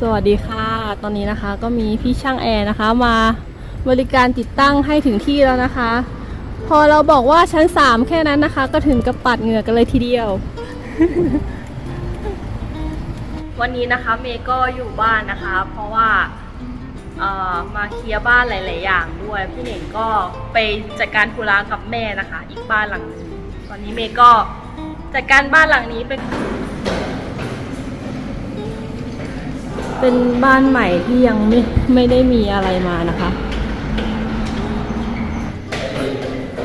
สวัสดีค่ะ ตอนนี้นะคะก็มีพี่ช่างแอร์นะคะ มาบริการติดตั้งให้ถึงที่แล้วนะคะ พอเราบอกว่าชั้น 3 แค่นั้นนะคะ ก็ถึงกับปัดเหงื่อกันเลยทีเดียว วันนี้นะคะเมย์ก็อยู่บ้านนะคะ เพราะว่าเอ่อมาเคลียร์บ้านหลาย ๆ อย่างด้วย พี่เหน่งก็ไปจัดการธุระกับแม่นะคะ อีกบ้านหลังนึงตอนนี้เมย์ก็จัดการบ้านหลังนี้ไป เป็นบ้านใหม่ที่ยังไม่ไม่ได้มีอะไรมานะคะ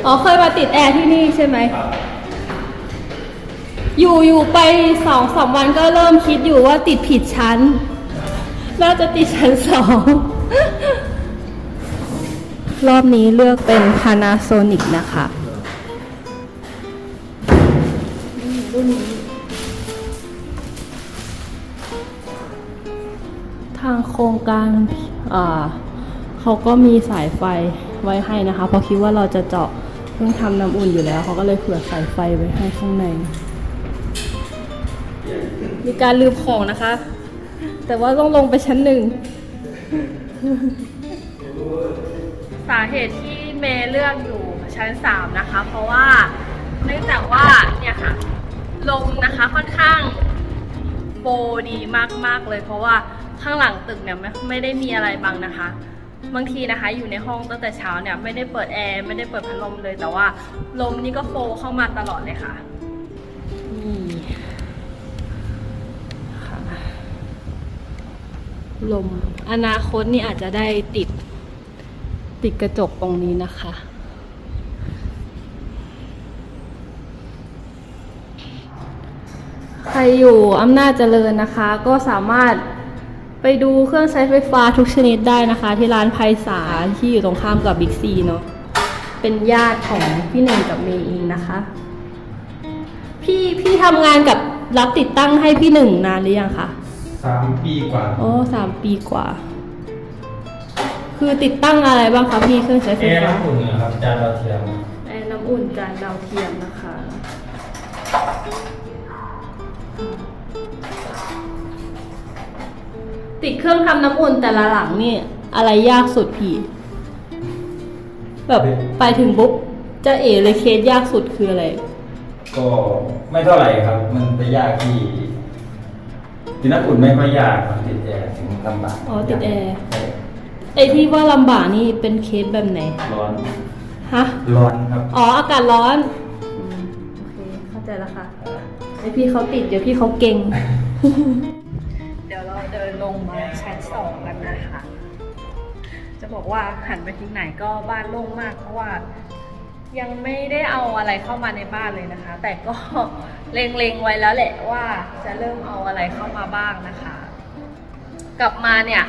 อ๋อเคยมาติดแอร์ที่นี่ใช่ไหม อยู่อยู่ไปสองสามวันก็เริ่มคิดอยู่ว่าติดผิดชั้น น่าจะติดชั้นสอง รอบนี้เลือกเป็น Panasonic นะคะรุ่นนี้ ทางโครงการเขาก็มีสายไฟไว้ให้นะคะ เพราะคิดว่าเราจะเจาะเพิ่งทำน้ำอุ่นอยู่แล้วเขาก็เลยเผื่อสายไฟไว้ให้ข้างใน มีการลืมของนะคะ แต่ว่าต้องลงไปชั้นหนึ่ง สาเหตุที่เมย์เลือกอยู่ชั้น 3 นะคะ เพราะว่าเนื่องจากว่าเนี่ยค่ะลมนะคะค่อนข้างโปรดีมากๆเลยเพราะว่า ข้างหลังตึกเนี่ยไม่ไม่ได้มีอะไรบังนะคะ บางทีนะคะ อยู่ในห้องตั้งแต่เช้าเนี่ยไม่ได้เปิดแอร์ไม่ได้เปิดพัดลมเลย แต่ว่าลมนี่ก็โฟเข้ามาตลอดเลยค่ะนี่ค่ะลมอนาคตนี่อาจจะได้ติดติดกระจกตรงนี้นะคะใครอยู่อำนาจเจริญนะคะ ก็สามารถ ไปดูเครื่องใช้ไฟฟ้าทุกชนิดได้นะคะ ที่ร้านไพศาลที่อยู่ตรงข้ามกับบิ๊กซีเนาะเป็นญาติของพี่เน่งกับเมย์เองนะคะ พี่พี่ทำงานกับรับติดตั้งให้พี่หนึ่งนานหรือยังคะสามปีกว่าโอ้สามปีกว่า คือติดตั้งอะไรบ้างคะพี่เครื่องใช้ไฟแอร์ฟ้าน้ำอุ่นนะครับจานดาวเทียมแอร์น้ำอุ่นจานดาวเทียมนะคะ ติดเครื่องทำน้ำอุ่นแต่ละหลังนี่ อะไรยากสุดพี่ แบบไปถึงปุ๊บจะเอเลยเคสยากสุดคืออะไร ก็ไม่เท่าไหร่ครับ มันไปยากที่ติดน้ำอุ่นไม่ค่อยยากครับติดแอร์ถึงลำบากอ๋อติดแอร์ ใช่ไอที่ว่าลำบากนี่เป็นเคสแบบไหน ร้อนฮะ ร้อนครับ อ๋ออากาศร้อนอืมโอเคเข้าใจแล้วค่ะไอพี่เขาติดเดี๋ยวพี่เขาเก่ง สองกันนะคะ จะบอกว่าหันไปทิศไหนก็บ้านโล่งมาก เพราะว่ายังไม่ได้เอาอะไรเข้ามาในบ้านเลยนะคะ แต่ก็เล็งๆไว้แล้วแหละว่าจะเริ่มเอาอะไรเข้ามาบ้างนะคะ กลับมาเนี่ย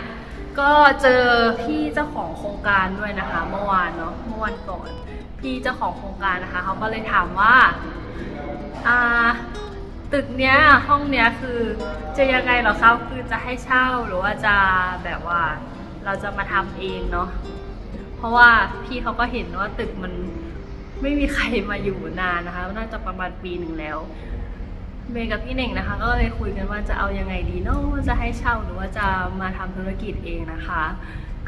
ก็เจอพี่เจ้าของโครงการด้วยนะคะ เมื่อวานเนาะเมื่อวันก่อนพี่เจ้าของโครงการนะคะเขาก็เลยถามว่าอ่า ตึกเนี้ยห้องเนี้ยคือจะยังไงเหรอครับคือจะให้เช่าหรือว่าจะแบบว่าเราจะมาทำเองเนาะเพราะว่าพี่เขาก็เห็นว่าตึกมันไม่มีใครมาอยู่นานนะคะน่าจะประมาณปีหนึ่งแล้วเมย์กับพี่เน่งนะคะ ก็เลยคุยกันว่าจะเอายังไงดีเนาะว่าจะให้เช่าหรือว่าจะมาทำธุรกิจเองนะคะ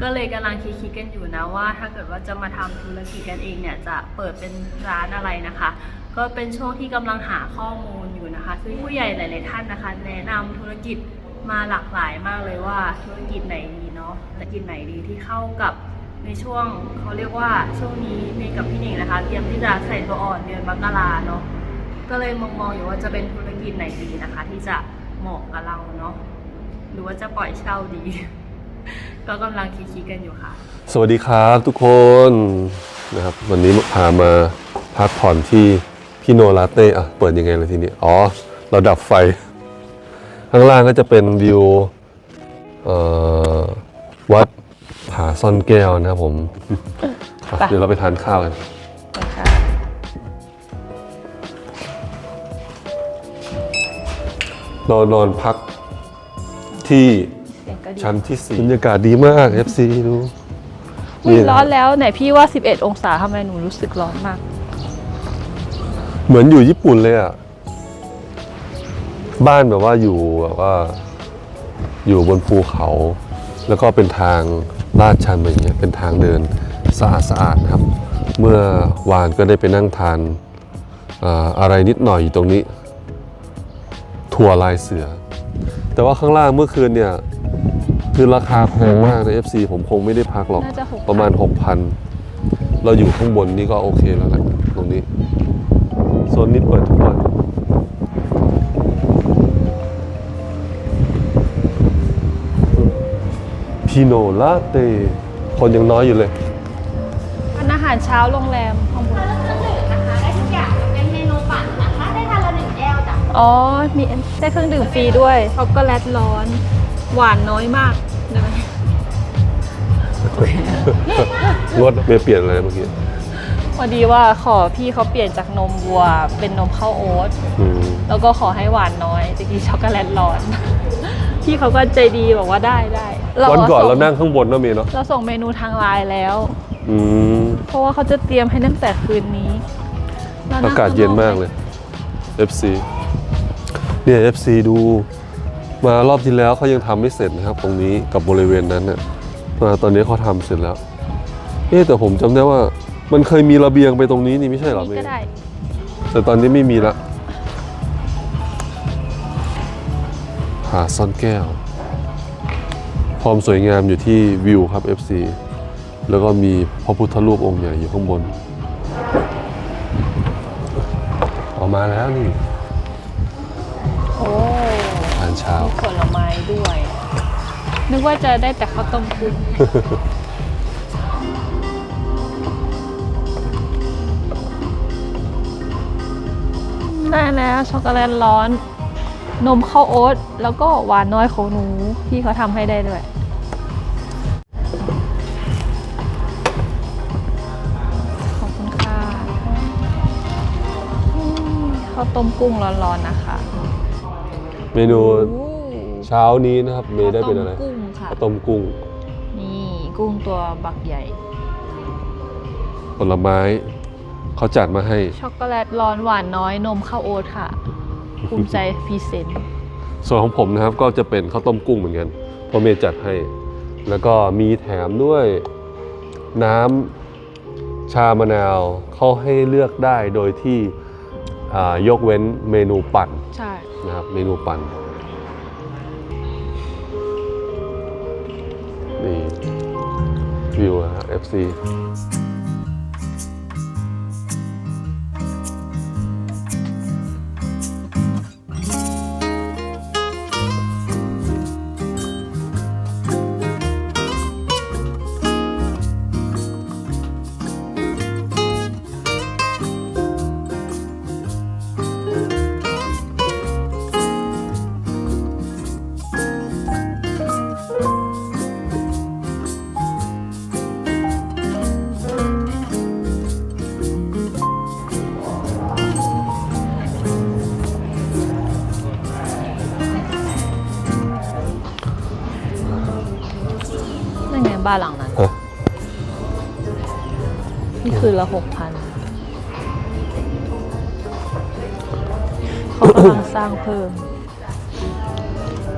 ก็เลยกำลังคิดๆกันอยู่นะว่า ถ้าเกิดว่าจะมาทำธุรกิจกันเองเนี่ยจะเปิดเป็นร้านอะไรนะคะ ก็เป็นช่วงที่กำลังหาข้อมูลอยู่นะคะ ซึ่งผู้ใหญ่หลาย ๆ ท่านนะคะ แนะนำธุรกิจมาหลากหลายมากเลยว่าธุรกิจไหนดีเนาะธุรกิจไหนดีที่เข้ากับในช่วงเขาเรียกว่าช่วงนี้เมย์กับพี่เน่งนะคะ เตรียมที่จะใส่ตัวอ่อนเดือนมกราเนาะก็เลยมองมองๆอยู่ว่าจะเป็นธุรกิจไหนดีนะคะ ที่จะเหมาะกับเราเนาะหรือว่าจะปล่อยเช่าดี ก็กำลังคิดๆกันอยู่ค่ะ สวัสดีครับทุกคนนะครับ วันนี้พามาพักผ่อนที่ พี่โนลาเต้อะเปิดยังไงเลยทีนี้ อ๋อ เราดับไฟ ข้างล่างก็จะเป็นวิวเอ่อวัดผาซ่อนแก้วนะครับผมอะไปเดี๋ยวเราไปทานข้าวกันเรานอนพักที่ชั้นที่สี่บรรยากาศดีมาก FC ดูอุ้ยร้อนแล้วไหนพี่ว่า 11 องศาทำไมหนูรู้สึกร้อนมาก เหมือนอยู่ญี่ปุ่นเลยอะบ้านแบบว่าอยู่แบบว่า อยู่บนภูเขา แล้วก็เป็นทางลาดชันแบบนี้ยเป็นทางเดินสะอาดสะอาดนะครับ เมื่อวานก็ได้ไปนั่งทานอ่าอะไรนิดหน่อยอยู่ตรงนี้ ถั่วลายเสือ แต่ว่าข้างล่างเมื่อคืนเนี่ย คือราคาแพงมากใน FC ผมคงไม่ได้พักหรอกน่าจะ6,000ประมาณ 6,000 เราอยู่ข้างบนนี่ก็โอเคแล้วแหละตรงนี้ โซนนี้เปิดทุกวันพีโนลาเต้คนยังน้อยอยู่เลย อันอาหารเช้าโรงแรมข้างบนนะคะได้ทุกอย่างเป็นเมนูปั่นนะคะได้ทานละหนึ่งแก้วจ้ะอ๋อ มีได้เครื่องดื่มฟรีด้วยช็อกโกแลตร้อน หวานน้อยมากได้ไหมงดไม่เปลี่ยนอะไรเมื่อกี้ พอดีว่าขอพี่เขาเปลี่ยนจากนมวัว เป็นนมข้าวโอ๊ตอืมแล้วก็ขอให้หวานน้อยจะกินช็อกโกแลตร้อน พี่เขาก็ใจดีบอกว่าได้ได้วันก่อนส่งเรานั่งข้างบนเนอะเมย์เนาะเราส่งเมนูทางไลน์แล้ว อืมเพราะว่าเขาจะเตรียมให้ตั้งแต่คืนนี้รนั่อางกาศเย็นมากเลย FC เนี่ย FC ดู มารอบที่แล้วเขายังทำไม่เสร็จนะครับ ตรงนี้กับบริเวณนั้นน่ะมาตอนนี้เขาทำเสร็จแล้ว เอ๊ะแต่ผมจำได้ว่า มันเคยมีระเบียงไปตรงนี้นี่ไม่ใช่เหรอเมนี่ก็ย์ได้ แต่ตอนนี้ไม่มีละผาซ่อนแก้ว ความสวยงามอยู่ที่วิวครับ FC แล้วก็มีพระพุทธรูปองค์ใหญ่อยู่ข้างบนออกมาแล้วนี่โอ้อาหารเช้า มีผลไม้ด้วย นึกว่าจะได้แต่ข้าวต้มกุ้ง ได้แล้วช็อกโกแลตร้อน นมข้าวโอ๊ตแล้วก็หวานน้อยของหนูพี่เขาทำให้ได้ด้วยขอบคุณค่ะอืมข้าวต้มกุ้งร้อนๆนะคะเมนูโอ้เช้านี้นะครับ เมย์ได้เป็นอะไรข้าวต้มกุ้งค่ะข้าวต้มกุ้ง นี่กุ้งตัวบักใหญ่ ผลไม้ เขาจัดมาให้ ช็อกโกแลตร้อนหวานน้อยนมข้าวโอ๊ตค่ะ ภูมิใจพรีเซนต์ส่วนของผมนะครับก็จะเป็นข้าวต้มกุ้งเหมือนกันเพราะเมย์จัดให้ แล้วก็มีแถมด้วยน้ำชามะนาวเขาให้เลือกได้โดยที่อ่ายกเว้นเมนูปั่นใช่นะครับเมนูปั่นนี่วิวนะครับ FC บ้านหลังนั้นฮะนี่คือละหกพันเขากำลังสร้างเพิ่ม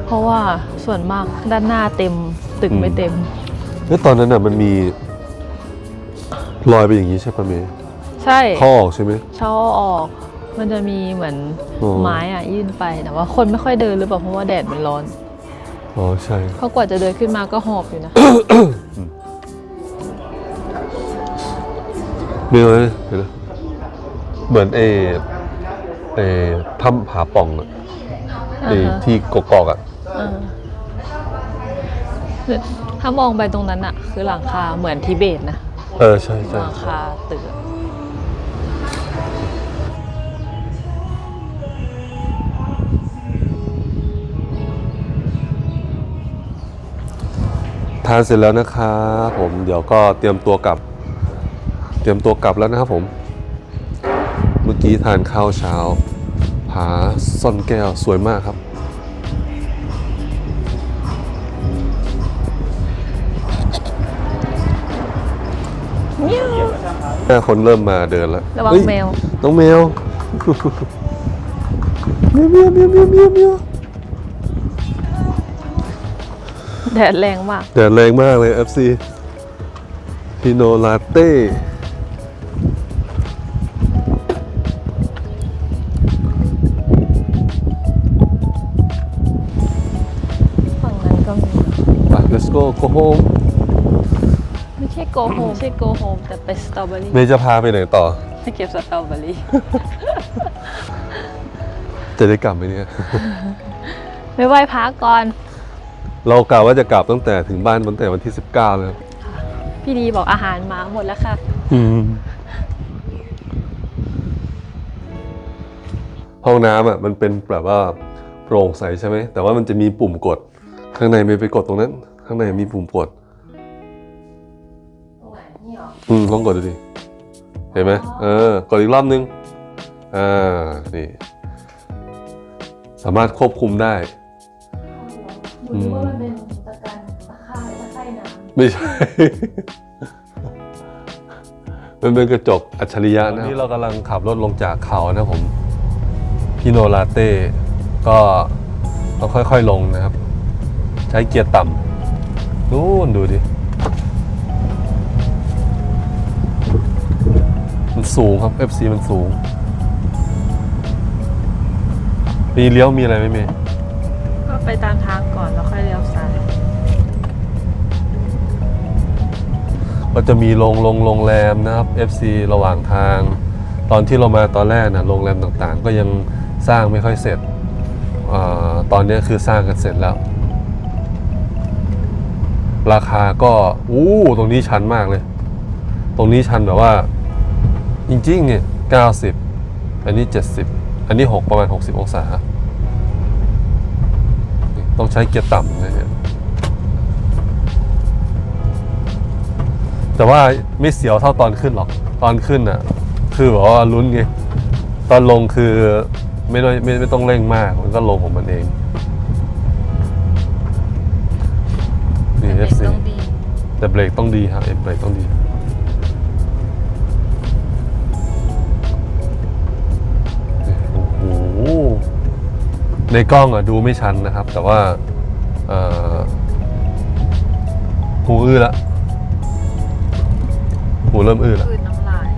เพราะว่าส่วนมากด้านหน้าเต็มตึกไม่เต็ม แล้วตอนนั้นน่ะมันมีรอยไปอย่างนี้ใช่ปะเมย์ใช่เขาออกใช่ไหม เช่าออก มันจะมีเหมือนอ๋อ ไม้อะยื่นไปแต่ว่าคนไม่ค่อยเดินหรือเปล่าเพราะว่าแดดมันร้อน อ๋อใช่เขากว่าจะเดินขึ้นมาก็หอบอยู่นะ มีอะไรเห็นไหมเหมือนเอเอถ้ำผาป่องอะเออ่าฮะ ที่กกอกอะเออถ้ามองไปตรงนั้นอะคือหลังคาเหมือนทิเบตนะเออใช่ใช่หลังคาตึกอะ ทานเสร็จแล้วนะครับผมเดี๋ยวก็เตรียมตัวกลับ เตรียมตัวกลับแล้วนะครับผม เมื่อกี้ทานข้าวเช้า ผาซ่อนแก้วสวยมากครับแม่คนเริ่มมาเดินแล้วระวังเฮ้ยแมว น้องแมวเมียวเมียวเมียวเมียวเมียว แดดแรงมากแดดแรงมากเลย FC พิโนลาเต้ฝั่งนั้นก็มี ไป let's go go home ไม่ใช่ go home ไม่ใช่ go home แต่ไปสตรอเบอรี่เมย์จะพาไปไหนต่อ ไปเก็บสตรอเบอรี่ จะได้กลับไหมเนี่ยไปไหว้พระก่อน เรากะว่าจะกลับตั้งแต่ถึงบ้านตั้งแต่วันที่ 19แล้วพี่ดีบอกอาหารมาหมดแล้วค่ะห้องน้ำอะมันเป็นแบบว่าโปร่งใสใช่ไหม แต่ว่ามันจะมีปุ่มกด ข้างในไม่ไปกดตรงนั้น ข้างในมีปุ่มกด ตรงไหนนี่หรออืมลองกดดูดิ เห็นไหมเออกดอีกรอบนึง อ่า นี่ สามารถควบคุมได้ หนูรู้ว่ามันเป็นตะการตะไคร่ตะไคร่น้ไม่ใช่ มันเป็นกระจกอัจฉริยะนะนี่เรากำลังขับรถลงจากเขานะผมพี่โนลาเต้ก็ต้องค่อยๆลงนะครับ ใช้เกียร์ต่ำนู่นดูดิมันสูงครับ FC มันสูงมีเลี้ยวมีอะไรไหมเมย์ ไปตามทางก่อนแล้วค่อยเลี้ยวซ้ายก็จะมีโรงโรงโรงแรมนะครับ FC ระหว่างทาง ตอนที่เรามาตอนแรกนะโรงแรมต่างๆ ก็ยังสร้างไม่ค่อยเสร็จอตอนนี้คือสร้างกันเสร็จแล้ว ราคาก็อู้ตรงนี้ชันมากเลย ตรงนี้ชันแบบว่า จริงๆเนี่ย90 อันนี้ 70 อันนี้ 6 ประมาณ 60 องศา ต้องใช้เกียร์ต่ำนะเนี่ยแต่ว่าไม่เสียวเท่าตอนขึ้นหรอกตอนขึ้นอะ คือแบบว่าลุ้นไงตอนลงคือไม่ต้องไม่ไม่ต้องเร่งมาก มันก็ลงของมันเองนี่เบรก FC ต้องดีแต่เบรกต้องดีครับเอ็เบรกต้องดี ในกล้องอะดูไม่ชันนะครับ แต่ว่าเอ่อหูอื้อละหูเริ่มอื้อละคืนน้ำลาย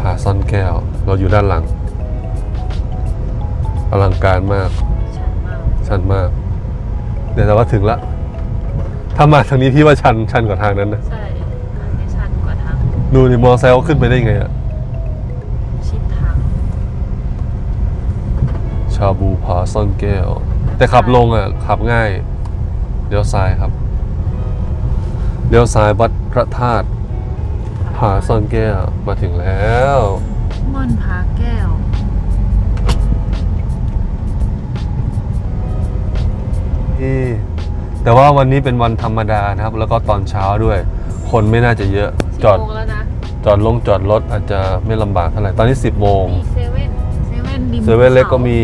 ผาซ่อนแก้ว เราอยู่ด้านหลัง อลังการมาก ชันมาก ชันมาก เดี๋ยวแต่ว่าถึงละ ถ้ามาทางนี้พี่ว่าชันชันกว่าทางนั้นนะ ใช่อันนี้ชันกว่าทาง ดูดิมอเตอร์ไซค์เขาขึ้นไปได้ไงอะ ชิดทาง ชาบูผาซ่อนแก้ว แต่ขับลงอะ ขับง่ายเลี้ยวซ้ายครับเลี้ยวซ้ายวัดพระธาตุผาซ่อนแก้วมาถึงแล้วม่อนผาแก้ว ที่แต่ว่าวันนี้เป็นวันธรรมดานะครับ แล้วก็ตอนเช้าด้วย คนไม่น่าจะเยอะจอดโมงแล้วนะจอดลงจอดรถอาจจะไม่ลำบากเท่าไหร่ ตอนนี้ 10 โมงมีเซเว่นเซเว่นริมเซเว่นเล็กก็ขามี